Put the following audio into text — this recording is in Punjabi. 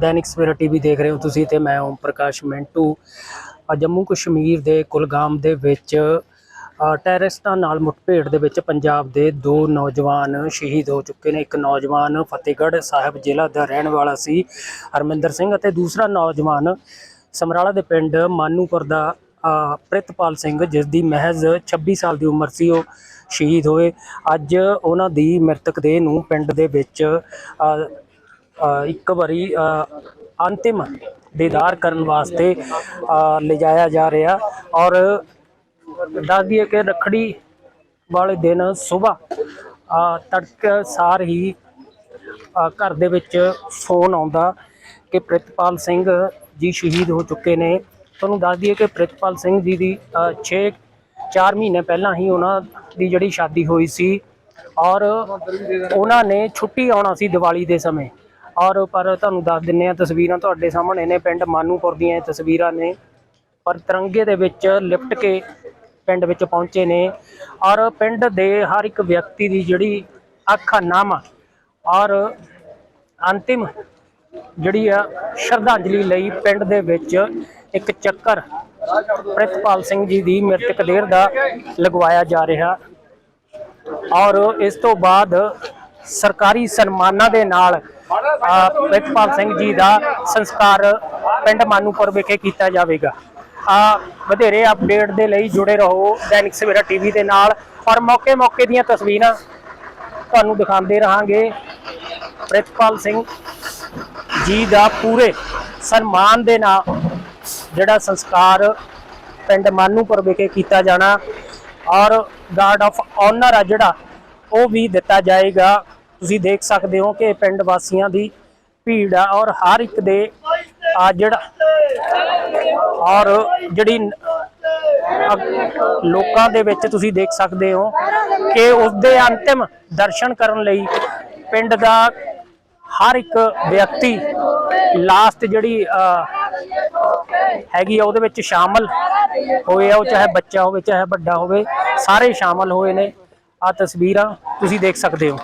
ਦੈਨਿਕ ਸਵੇਰਾ ਟੀਵੀ ਦੇਖ ਰਹੇ ਹੋ ਤੁਸੀਂ ਤੇ ਮੈਂ ਓਮ ਪ੍ਰਕਾਸ਼ ਮੈਂਟੂ। ਜੰਮੂ ਕਸ਼ਮੀਰ ਦੇ ਕੁਲਗਾਮ ਦੇ ਵਿੱਚ ਅ, ਟੈਰਰਿਸਟਾਂ ਨਾਲ ਮੁੱਠਭੇੜ ਦੇ ਵਿੱਚ ਪੰਜਾਬ ਦੇ ਦੋ ਨੌਜਵਾਨ ਸ਼ਹੀਦ ਹੋ ਚੁੱਕੇ ਨੇ। ਇੱਕ ਨੌਜਵਾਨ ਫਤਿਹਗੜ੍ਹ ਸਾਹਿਬ ਜ਼ਿਲ੍ਹਾ ਦਾ ਰਹਿਣ ਵਾਲਾ ਸੀ ਹਰਮਿੰਦਰ ਸਿੰਘ ਅਤੇ ਦੂਸਰਾ ਨੌਜਵਾਨ ਸਮਰਾਲਾ ਦੇ ਪਿੰਡ ਮਾਨੂਪੁਰ ਦਾ ਪ੍ਰਿਤਪਾਲ ਸਿੰਘ ਜਿਸ ਦੀ ਮਹਿਜ਼ 26 ਸਾਲ ਦੀ ਉਮਰ ਸੀ ਉਹ ਸ਼ਹੀਦ ਹੋਏ। ਅੱਜ ਉਹਨਾਂ ਦੀ ਮ੍ਰਿਤਕ ਦੇਹ ਨੂੰ ਪਿੰਡ ਦੇ ਵਿੱਚ ਇੱਕ ਵਾਰੀ ਅੰਤਿਮ ਦੀਦਾਰ ਕਰਨ ਵਾਸਤੇ ਲਿਜਾਇਆ ਜਾ ਰਿਹਾ। ਔਰ ਦੱਸ ਦਈਏ ਕਿ ਰੱਖੜੀ ਵਾਲੇ ਦਿਨ ਸਵੇਰ ਤੜਕੇ ਸਾਰ ਹੀ ਘਰ ਦੇ ਵਿੱਚ ਫੋਨ ਆਉਂਦਾ ਕਿ ਪ੍ਰਿਤਪਾਲ ਸਿੰਘ ਜੀ ਸ਼ਹੀਦ ਹੋ ਚੁੱਕੇ ਨੇ। ਤੁਹਾਨੂੰ ਦੱਸ ਦਈਏ ਕਿ ਪ੍ਰਿਤਪਾਲ ਸਿੰਘ ਜੀ ਦੀ 6 4 ਮਹੀਨੇ ਪਹਿਲਾਂ ਹੀ ਉਹਨਾਂ ਦੀ ਜਿਹੜੀ ਸ਼ਾਦੀ ਹੋਈ ਸੀ। ਔਰ ਉਹਨਾਂ ਨੇ ਛੁੱਟੀ ਆਉਣਾ ਸੀ ਦੀਵਾਲੀ ਦੇ ਸਮੇਂ। ਔਰ ਪਰ ਤੁਹਾਨੂੰ ਦੱਸ ਦਿੰਨੇ ਆ, ਤਸਵੀਰਾਂ ਤੁਹਾਡੇ ਸਾਹਮਣੇ ਨੇ, ਪਿੰਡ ਮਾਨੂਪੁਰ ਦੀਆਂ ਇਹ ਤਸਵੀਰਾਂ ਨੇ। ਪਰ ਤਿਰੰਗੇ ਦੇ ਵਿੱਚ ਲਿਪਟ ਕੇ ਪਿੰਡ ਵਿੱਚ ਪਹੁੰਚੇ ਨੇ। ਔਰ ਪਿੰਡ ਦੇ ਹਰ ਇੱਕ ਵਿਅਕਤੀ ਦੀ ਜਿਹੜੀ ਅੱਖ ਨਮ ਔਰ ਅੰਤਿਮ ਜਿਹੜੀ ਆ, ਸ਼ਰਧਾਂਜਲੀ ਲਈ ਪਿੰਡ ਦੇ ਵਿੱਚ ਇੱਕ ਚੱਕਰ ਪ੍ਰਿਤਪਾਲ ਸਿੰਘ ਜੀ ਦੀ ਮ੍ਰਿਤਕ ਦੇਰ ਦਾ ਲਗਵਾਇਆ ਜਾ ਰਿਹਾ। ਔਰ ਇਸ ਤੋਂ ਬਾਅਦ ਸਰਕਾਰੀ ਸਨਮਾਨਾਂ ਦੇ ਨਾਲ ਪ੍ਰਿਤਪਾਲ ਸਿੰਘ ਜੀ ਦਾ ਸੰਸਕਾਰ ਪਿੰਡ ਮਾਨੂਪੁਰ ਵਿਖੇ ਕੀਤਾ ਜਾਵੇਗਾ। ਆ ਵਧੇਰੇ ਅਪਡੇਟ ਦੇ ਲਈ ਜੁੜੇ ਰਹੋ ਦੈਨਿਕ ਸਵੇਰਾ ਟੀਵੀ ਦੇ ਨਾਲ ਔਰ ਮੌਕੇ ਮੌਕੇ ਦੀਆਂ ਤਸਵੀਰਾਂ ਤੁਹਾਨੂੰ ਦਿਖਾਉਂਦੇ ਰਹਾਂਗੇ। ਪ੍ਰਿਤਪਾਲ ਸਿੰਘ ਜੀ ਦਾ ਪੂਰੇ ਸਨਮਾਨ ਦੇ ਨਾਲ ਜਿਹੜਾ ਸੰਸਕਾਰ ਪਿੰਡ ਮਾਨੂਪੁਰ ਵਿਖੇ ਕੀਤਾ ਜਾਣਾ ਔਰ ਗਾਰਡ ਆਫ ਆਨਰ ਆ ਜਿਹੜਾ ਉਹ ਵੀ ਦਿੱਤਾ ਜਾਏਗਾ। ਤੁਸੀਂ ਦੇਖ ਸਕਦੇ ਹੋ ਕਿ ਪਿੰਡ ਵਾਸੀਆਂ ਦੀ ਭੀੜ ਆ ਔਰ ਹਰ ਇੱਕ ਦੇ ਆ ਜਿਹੜਾ ਔਰ ਜਿਹੜੀ ਲੋਕਾਂ ਦੇ ਵਿੱਚ ਤੁਸੀਂ ਦੇਖ ਸਕਦੇ ਹੋ ਕਿ ਉਸ ਦੇ ਅੰਤਿਮ ਦਰਸ਼ਨ ਕਰਨ ਲਈ ਪਿੰਡ ਦਾ ਹਰ ਇੱਕ ਵਿਅਕਤੀ ਲਾਸਟ ਜਿਹੜੀ ਹੈਗੀ ਆ, ਉਹਦੇ ਵਿੱਚ ਸ਼ਾਮਲ ਹੋਏ ਆ, ਉਹ ਚਾਹੇ ਬੱਚਾ ਹੋਵੇ, ਚਾਹੇ ਵੱਡਾ ਹੋਵੇ, ਸਾਰੇ ਸ਼ਾਮਲ ਹੋਏ ਨੇ ਆ ਤਸਵੀਰਾਂ ਤੁਸੀਂ ਦੇਖ ਸਕਦੇ ਹੋ।